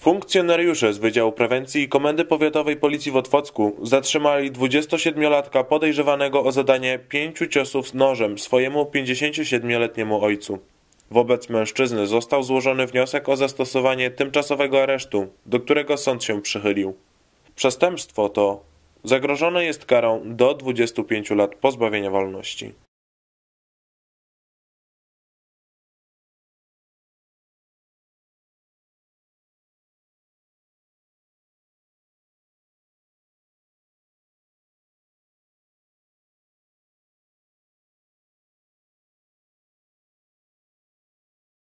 Funkcjonariusze z Wydziału Prewencji i Komendy Powiatowej Policji w Otwocku zatrzymali 27-latka podejrzewanego o zadanie pięciu ciosów nożem swojemu 57-letniemu ojcu. Wobec mężczyzny został złożony wniosek o zastosowanie tymczasowego aresztu, do którego sąd się przychylił. Przestępstwo to zagrożone jest karą do 25 lat pozbawienia wolności.